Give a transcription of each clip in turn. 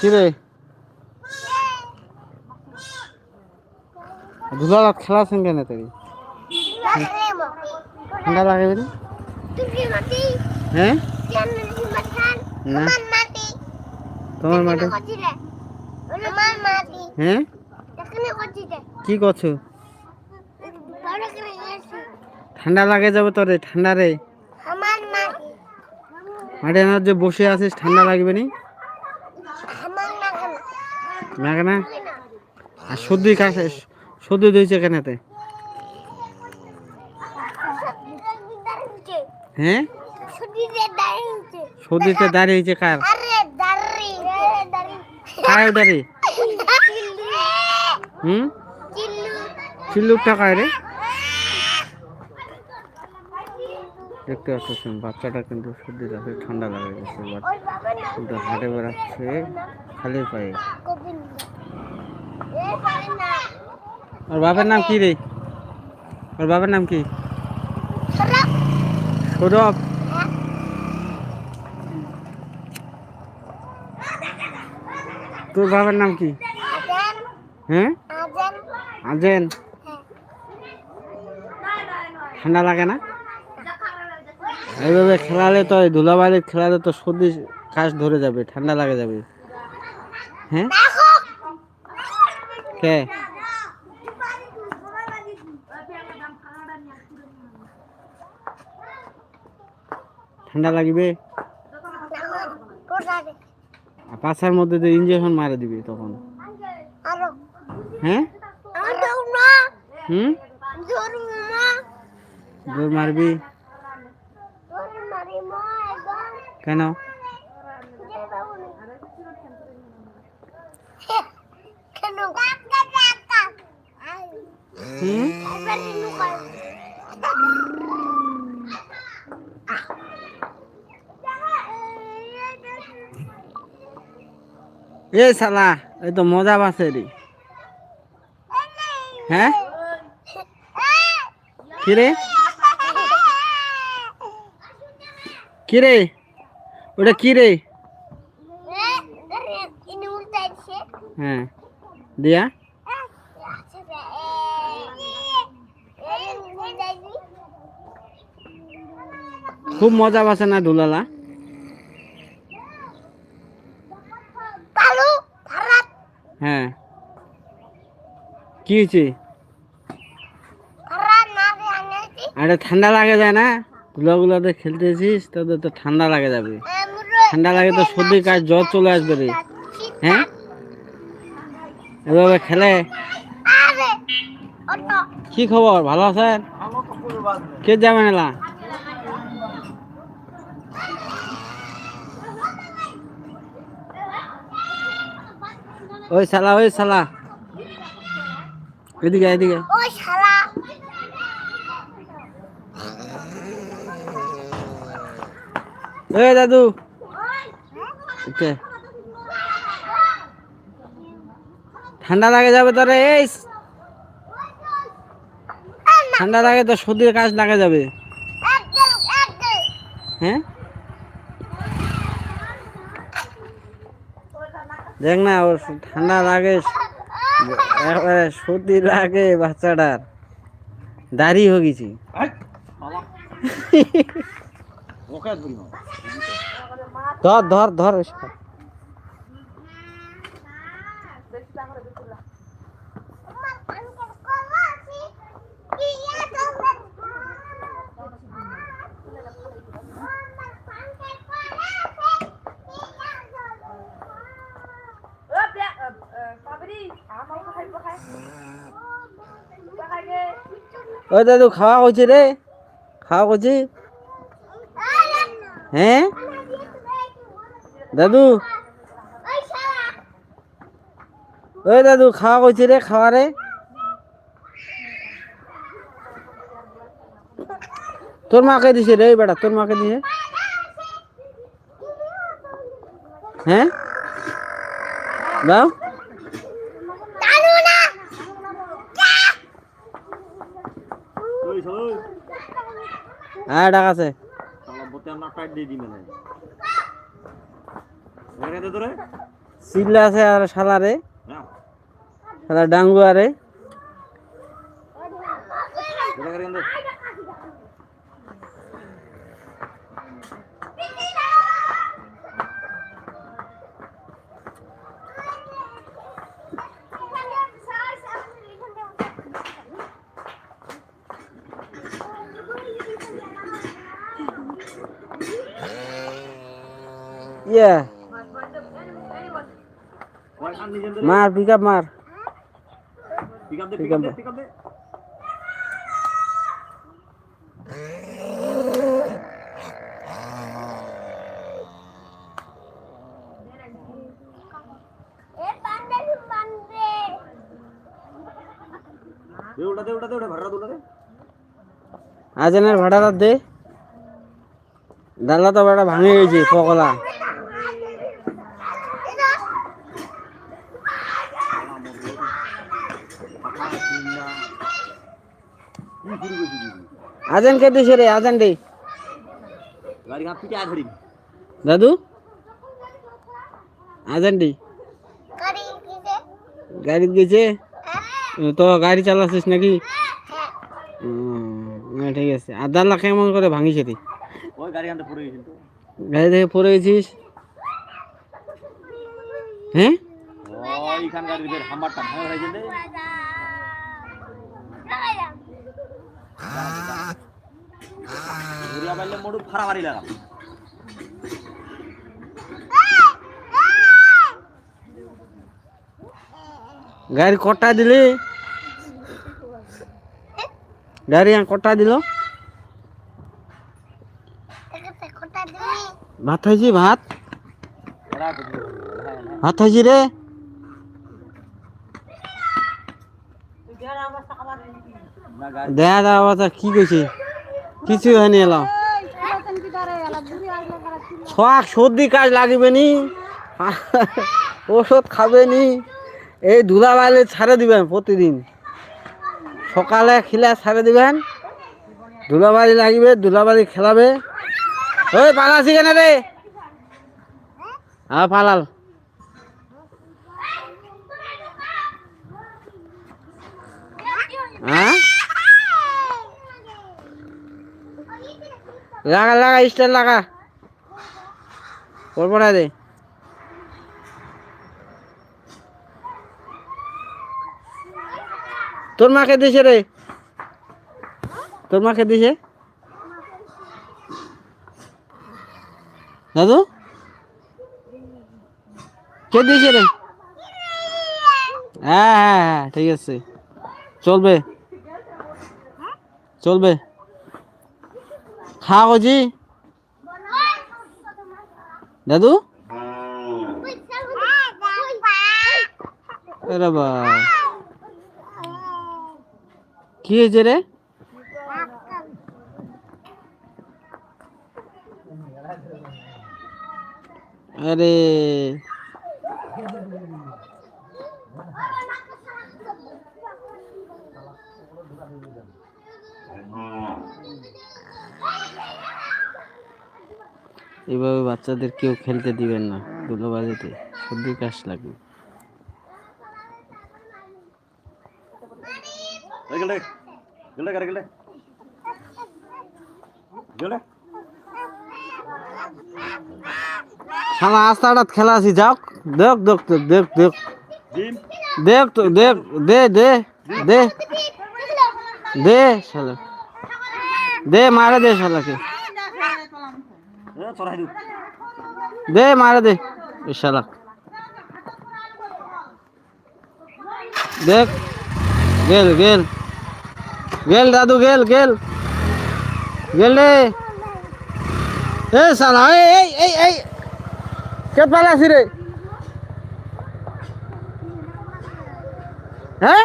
কি রে ধুলালাত খেলাছেন কেন তুই ঠান্ডা লাগে বেরি হ্যাঁ? না। তোমার মাঠে? হ্যাঁ? কি করছ? ঠান্ডা লাগে যাবে তোরে ঠান্ডা রে। মাঠে না যে বসে আছিস ঠান্ডা লাগবে নি? না? আর সর্দি কাশে সর্দি দিয়েছে কেনাতে হ্যাঁ? সর্দিতে দাঁড়িয়েছে কার? কার দাঁড়িয়ে? হুম? চিল্লুর টাকায় রে। দেখতে পাচ্ছেন বাচ্চাটা কিন্তু সর্দি আছে ঠান্ডা লাগে গেছে কিন্তু হাটে বেড়াচ্ছে খালি পায়ে। ওর বাবার নাম কি রে? ওর বাবার নাম কি? সৌরভ। তোর বাবার নাম কি? হ্যাঁ? আজেন। ঠান্ডা লাগে না? এইভাবে খেলালে তো ধুলাবাড়ি খেলালে তো সর্দি কাশ ধরে যাবে ঠান্ডা লাগে যাবে। হ্যাঁ? কে? ঠান্ডা লাগবে? পাছার মধ্যে তো ইঞ্জেকশন মারে দিবি তখন। হ্যাঁ? হুম? জোর মারবি? হুম? এ শালা এই তো মজা পাচ্ছে রে। হ্যাঁ? কি রে? কি রে? ওটা কি রে? হ্যাঁ দিয়া। খুব মজা পাচ্ছে না দুলালা? হ্যাঁ। কি হয়েছে? আরে ঠান্ডা লাগে যায় না? ধুলাগুলাতে খেলতেছিস তোদের তো ঠান্ডা লাগে যাবে। ঠান্ডা লাগে তো সর্দি কাজ জ্বর চলে আসবে রে। হ্যাঁ? এভাবে খেলে? কি খবর? ভালো আছেন? কে যাবেন এলা ওই শালা ওই শালা। এদিকে এদিকে। ওই দাদু ওকে। ঠান্ডা লাগে যাবে তোরে এই। ঠান্ডা লাগে তো সর্দির কাজ লাগে যাবে। হ্যাঁ? দেখ না ওর ঠান্ডা লাগে একবারে সর্দি লাগে বাচ্চাটার। দাড়ি হয়ে গেছি। ধর ধর ধর। ওই দাদু খাওয়া করছি রে। খাওয়া করছি হ্যাঁ? দাদু ওই দাদু খাওয়া করছি রে খাওয়া রে তোর মাকে দিছে রে বেটা তোর মাকে দিছে হ্যাঁ দাও হ্যাঁ ডাক আছে চিল্লা আছে আর শালারে শালা ডাঙ্গু আরে। ইয়া। মার পিক আপ মার Pick up দে। আজানের ভাড়াটা দে। ডালা তো বেটা ভাঙে গেছে পকলা আজান কে দিছে রে আজান দে। দাদু? আজান দে। গাড়ি গেছে। তো গাড়ি চালাচ্ছিস নাকি? না, ঠিক আছে। আর ডালা কেমন করে ভাঙিছে রে? গাড়ি থেকে পড়ে গেছিস? হ্যাঁ? গাড়ি কটা দিলি? গাড়ি কটা দিল? ভাত খাইছি, ভাত? ভাত খাইছি রে। দেখা যা অবস্থা, কি কইছে কিছু হয়নি এলাম। শখ, সর্দি, কাজ লাগবে নি? ওষুধ খাবে নি? এই ধুলাবালি ছাড়ে দিবেন প্রতিদিন। সকালে খিলা ছাড়ে দিবেন। ধুলাবালি লাগবে ধুলাবালি খেলাবে। ওই পালাছি কেন রে? হ্যাঁ পালাল। হ্যাঁ লাগা লাগা স্টার লাগা। করব না রে তোর মাকে দিছে রে? তোর মাকে দিছে? দাদু? কে দিয়েছে রে? হ্যাঁ হ্যাঁ হ্যাঁ ঠিক আছে। চলবে। চলবে। খা কজি দাদু? কি হয়েছে রে? আরে। এভাবে বাচ্চাদের কেউ খেলতে দিবেন না ধুলোবালিতে। সর্দি কাশ লাগবে। শালা আস্তে আটাত খেলা আছি যাও। দেখ দেখ তো দেখ দেখ। দেখ তো দেখ দে দে দে। দে শালা। দে মারে দে শালাকে। দে মারে দে এ শালা দেখ গেল গেল গেল দাদু গেল গেল গেল রে এ শালা এই এই এই এই কে পালাছি রে হ্যাঁ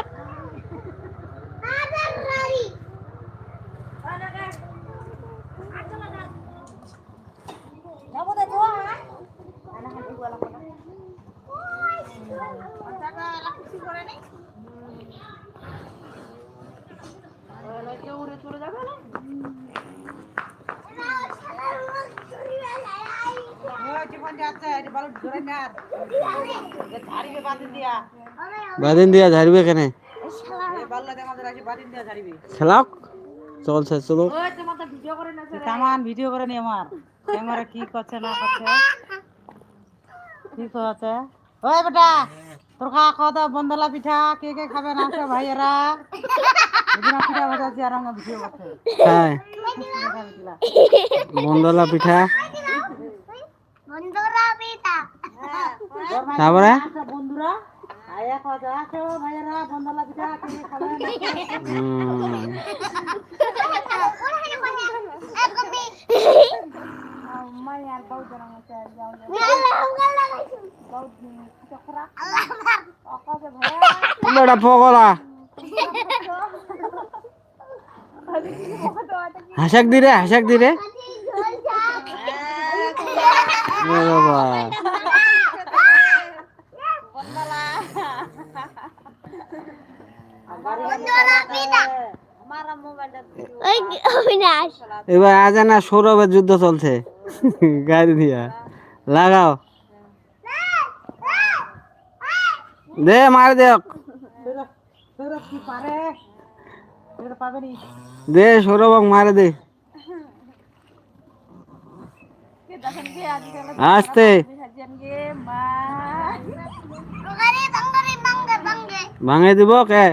বাদিন দিয়া। ঝাড়বে কেন? খেলাক চলছে চলো। সামান ভিডিও করে নি আমার। ক্যামেরা কি করছে না করছে? কি করছে? ওই বেটা তোর খা খাওয়া দাওয়া বন্ধলা পিঠা। কে কে খাবে না সব ভাইয়েরা? বিনা পিঠা বাজাচ্ছি আর আমার ভিডিও করছে হ্যাঁ। বন্ধলা পিঠা। না হুম। বেটা পগলা হাসাক দিরে হাসাক দিরে এ বাবা। এবার আজানা সৌরভের যুদ্ধ চলছে। গাড়ি দিয়া। লাগাও। দে মার দেখ তোরা কি পারে তোরা পাবে নি দে সৌরভ মারে দে। আসতে। ভাঙে দিব কে